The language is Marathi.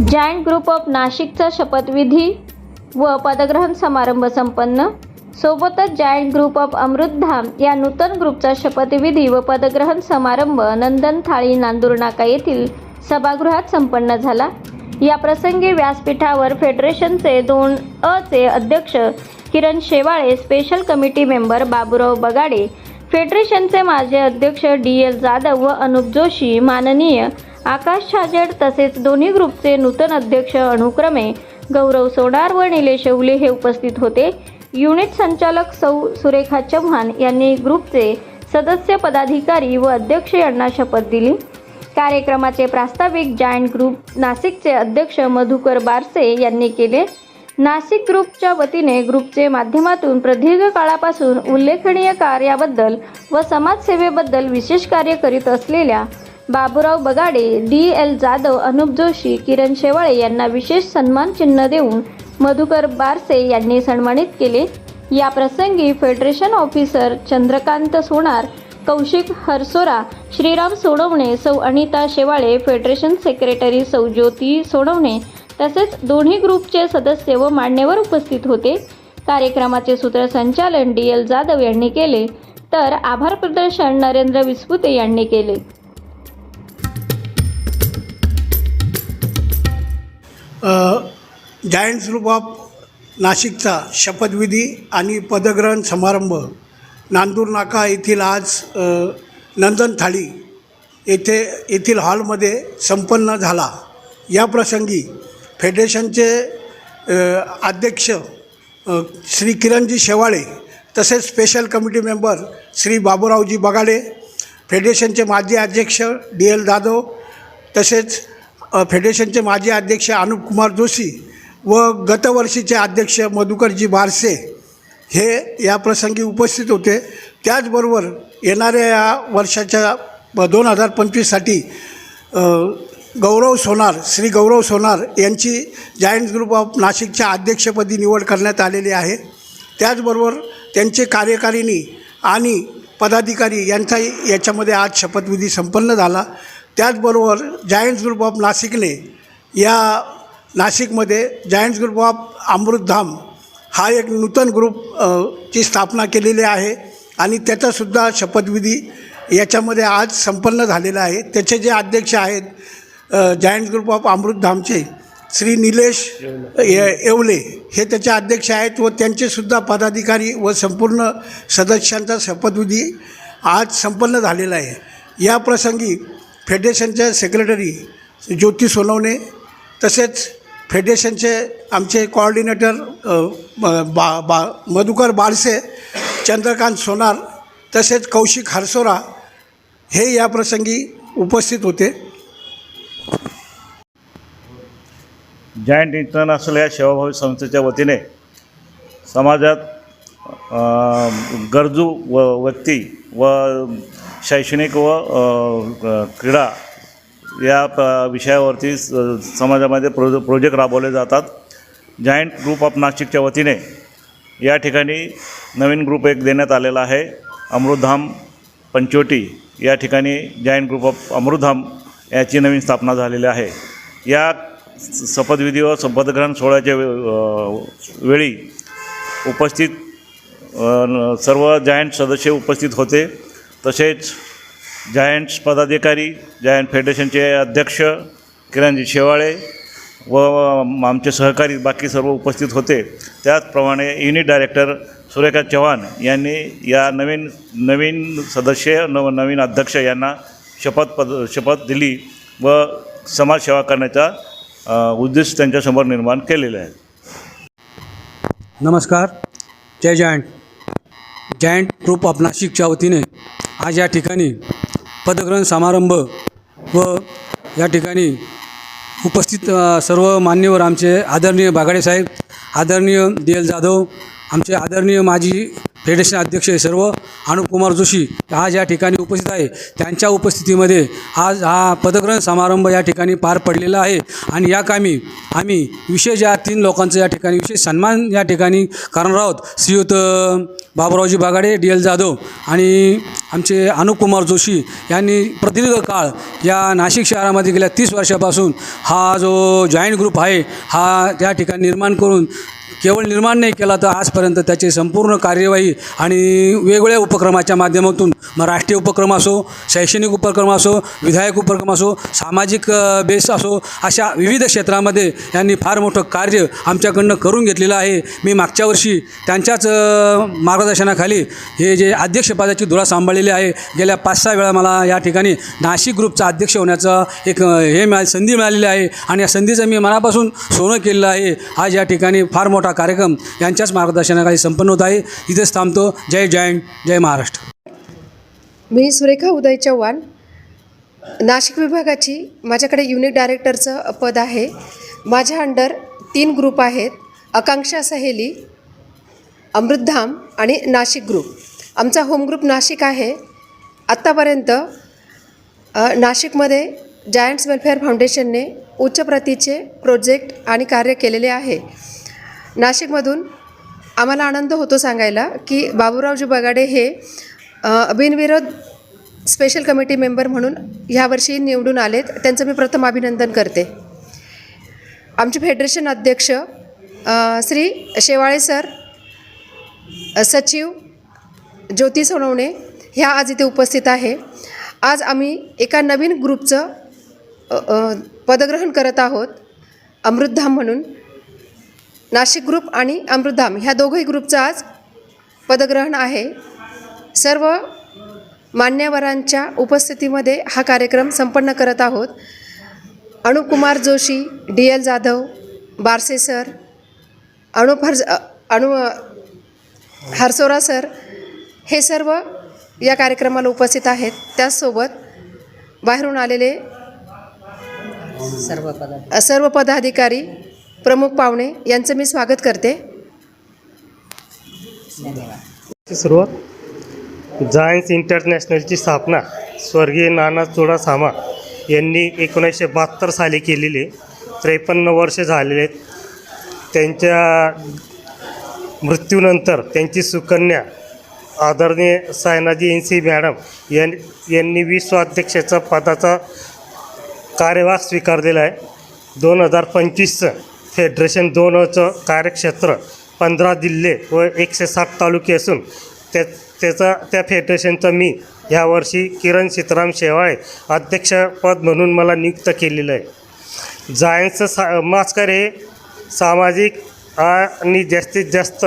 जायंट ग्रुप ऑफ नाशिकचा शपथविधी व पदग्रहण समारंभ संपन्न. सोबतच जायंट ग्रुप ऑफ अमृतधाम या नूतन ग्रुपचा शपथविधी व पदग्रहण समारंभ नंदन थाळी नांदूर नाका येथील सभागृहात संपन्न झाला. या प्रसंगी व्यासपीठावर फेडरेशनचे दोन अ चे अध्यक्ष Kiran Shewale special committee member Baburao Bagade फेडरेशनचे माजी अध्यक्ष डी एल जाधव व अनुप जोशी माननीय आकाश छाजेड तसेच दोन्ही ग्रुपचे नूतन अध्यक्ष अनुक्रमे गौरव सोडार व निलेश शेवले हे उपस्थित होते. युनिट संचालक सौ सुरेखा चव्हाण यांनी ग्रुपचे सदस्य पदाधिकारी व अध्यक्ष यांना शपथ दिली. कार्यक्रमाचे प्रास्ताविक जायंट ग्रुप नाशिकचे अध्यक्ष मधुकर बारसे यांनी केले. नाशिक ग्रुपच्या वतीने ग्रुपचे माध्यमातून प्रदीर्घ काळापासून उल्लेखनीय कार्याबद्दल व समाजसेवेबद्दल विशेष कार्य करीत असलेल्या बाबूराव बगाडे डी एल जाधव अनुप जोशी किरण शेवाळे यांना विशेष सन्मान चिन्ह देऊन मधुकर बारसे यांनी सन्मानित केले. या प्रसंगी फेडरेशन ऑफिसर चंद्रकांत सोनार कौशिक हरसोरा श्रीराम सोडवणे सौ अनिता शेवाळे फेडरेशन सेक्रेटरी सौ ज्योती सोडवणे तसेच दोन्ही ग्रुपचे सदस्य व मान्यवर उपस्थित होते. कार्यक्रमाचे सूत्रसंचालन डी एल जाधव यांनी केले. तर आभार प्रदर्शन नरेंद्र विस्पुते यांनी केले. जायंट्स ग्रुप ऑफ नाशिकचा शपथविधी आणि पदग्रहण समारंभ नांदूर नाका येथील आज नंदन थाळी येथे येथील हॉलमध्ये संपन्न झाला. या प्रसंगी फेडरेशनचे अध्यक्ष श्री किरणजी शेवाळे तसेच स्पेशल कमिटी मेंबर श्री बाबूरावजी बगाडे फेडरेशनचे माजी अध्यक्ष डी एल जाधव तसेच फेडरेशनचे माजी अध्यक्ष अनुप कुमार जोशी व गतवर्षीचे अध्यक्ष मधुकरजी बारसे हे या प्रसंगी उपस्थित होते. त्याचबरोबर येणाऱ्या या वर्षाच्या दोन हजार पंचवीससाठी गौरव सोनार श्री गौरव सोनार यांची जायंट्स ग्रुप ऑफ नाशिकच्या अध्यक्षपदी निवड करण्यात आलेली आहे. त्याचबरोबर त्यांचे कार्यकारिणी आणि पदाधिकारी यांचाही याच्यामध्ये आज शपथविधी संपन्न झाला. त्याचबरोबर जायंट्स ग्रुप ऑफ नाशिकने या नाशिकमध्ये जायंट्स ग्रुप ऑफ अमृतधाम हा एक नूतन ग्रुप ची स्थापना केलेली आहे आणि त्याचासुद्धा शपथविधी याच्यामध्ये आज संपन्न झालेला आहे. त्याचे जे अध्यक्ष आहेत जायंट ग्रुप ऑफ अमृतधामचे श्री निलेश ये- येवले हे त्याचे अध्यक्ष आहेत व त्यांचेसुद्धा पदाधिकारी व संपूर्ण सदस्यांचा शपथविधी आज संपन्न झालेला आहे. या प्रसंगी फेडरेशनचे सेक्रेटरी ज्योती सोनवणे तसेच फेडरेशनचे आमचे कोऑर्डिनेटर बा बा मधुकर बारसे चंद्रकांत सोनार तसेच कौशिक हरसोरा हे या प्रसंगी उपस्थित होते. जॉईंट इंटरनॅशनल या सेवाभावी संस्थेच्या वतीने समाजात गरजू व व्यक्ती व शैक्षणिक व क्रीडा या प विषयावरती स- समाजामध्ये प्रोज प्रोजेक्ट राबवले जातात. जायंट ग्रुप ऑफ नाशिकच्या वतीने या ठिकाणी नवीन ग्रुप एक देण्यात आलेला आहे. अमृतधाम पंचोटी या ठिकाणी जायंट ग्रुप ऑफ अमृतधाम याची नवीन स्थापना झालेली आहे. या स- शपथविधी व शपथग्रहण सोहळ्याच्या वे- वेळी उपस्थित सर्व जायंट सदस्य उपस्थित होते. तसेच जायंट्स पदाधिकारी जायंट फेडरेशनचे अध्यक्ष किरणजी शेवाळे व आमचे सहकारी बाकी सर्व उपस्थित होते. त्याचप्रमाणे युनिट डायरेक्टर सुरेखा चव्हाण यांनी या नवीन नवीन सदस्य नव नवीन अध्यक्ष यांना शपथ पद शपथ दिली व समाजसेवा करण्याचा उद्देश त्यांच्यासमोर निर्माण केलेला आहे. नमस्कार. जय जयंट जयंट ग्रुप ऑफ नाशिकच्या वतीने आज या ठिकाणी पदग्रहण समारंभ व या ठिकाणी उपस्थित सर्व मान्यवर आमचे आदरणीय बागाडे साहेब आदरणीय डी एल जाधव आमचे आदरणीय माजी फेडरेशन अध्यक्ष सर्व अनुपकुमार जोशी आज या ठिकाणी उपस्थित आहे त्यांच्या उपस्थितीमध्ये आज हा पदग्रहण समारंभ या ठिकाणी पार पडलेला आहे. आणि या कामी आम्ही विशेष या तीन लोकांचं या ठिकाणी विशेष सन्मान या ठिकाणी करणार आहोत. श्रीयुत अ, बाबुरावजी बागाडे डी एल जाधव आणि आमचे अनुपकुमार जोशी यांनी प्रदीर्घ काळ या नाशिक शहरामध्ये गेल्या तीस वर्षापासून हा जो जॉईंट ग्रुप आहे हा त्या ठिकाणी निर्माण करून केवळ निर्माण नाही केला तर आजपर्यंत त्याची संपूर्ण कार्यवाही आणि वेगवेगळ्या उपक्रमाच्या माध्यमातून मग राष्ट्रीय उपक्रम असो शैक्षणिक उपक्रम असो विधायक उपक्रम असो सामाजिक बेस असो अशा विविध क्षेत्रामध्ये यांनी फार मोठं कार्य आमच्याकडनं करून घेतलेलं आहे. मी मागच्या वर्षी त्यांच्याच मार्गदर्शनाखाली हे जे अध्यक्षपदाची धुरा सांभाळलेली आहे गेल्या पाच सहा वेळा मला या ठिकाणी नाशिक ग्रुपचा अध्यक्ष होण्याचा एक हे मिळा संधी मिळालेली आहे. आणि या संधीचं मी मनापासून सोनं केलेलं आहे. आज या ठिकाणी फार मोठा कार्यक्रम यांच्याच मार्गदर्शनाखाली संपन्न होत आहे. इथेच थांबतो. जय जैन जय महाराष्ट्र. मी सुरेखा उदय चव्हाण. नाशिक विभागाची माझ्याकडे युनिट डायरेक्टरचं पद आहे. माझ्या अंडर तीन ग्रुप आहेत. आकांक्षा सहेली अमृतधाम आणि नाशिक ग्रुप. आमचा होम ग्रुप नाशिक आहे. आत्तापर्यंत नाशिकमध्ये जायंट्स वेलफेअर फाउंडेशनने उच्च प्रतीचे प्रोजेक्ट आणि कार्य केलेले आहे. नाशिकमधून आम्हाला आनंद होतो सांगायला की बाबूरावजी बगाडे हे बिनविरोध स्पेशल कमिटी मेंबर म्हणून ह्यावर्षी निवडून आलेत. त्यांचं मी प्रथम अभिनंदन करते. आमचे फेडरेशन अध्यक्ष श्री शेवाळे सर सचिव ज्योती सोनवणे ह्या आज इथे उपस्थित आहे. आज आम्ही एका नवीन ग्रुपचं पदग्रहण करत आहोत अमृतधाम म्हणून. नाशिक ग्रुप आणि अमृतधाम ह्या दोघंही ग्रुपचं आज पदग्रहण आहे. सर्व मान्यवरांच्या उपस्थितीमध्ये हा कार्यक्रम संपन्न करत आहोत. Anukumar Joshi D L Jadhav Barse sir Anup हर्ज अणु हरसोरा सर हे सर्व या कार्यक्रमाला उपस्थित आहेत. त्याचसोबत बाहेरून आलेले सर्व पदाधिकारी प्रमुख पाहुणे यांचं मी स्वागत करते. सुरुवात. जायन्स इंटरनॅशनलची स्थापना स्वर्गीय नाना चुडासामा यांनी एकोणीसशे बहात्तर साली केलेली त्रेपन्न वर्ष झालेले. आहेत त्यांच्या मृत्यूनंतर त्यांची सुकन्या आदरणीय सायनाजी एन सी मॅडम यां यांनी विश्वाध्यक्षाचा पदाचा कार्यवाह स्वीकारलेला आहे. दोन हजार पंचवीसचं फेडरेशन दोनचं कार्यक्षेत्र पंधरा जिल्हे व एकशे सात तालुके असून त्या त्याचा त्या फेडरेशनचा मी यावर्षी किरण सीताराम शेवाळे अध्यक्षपद म्हणून मला नियुक्त केलेलं आहे. जायन्सचं सा मास्कर हे सामाजिक आणि जास्तीत जास्त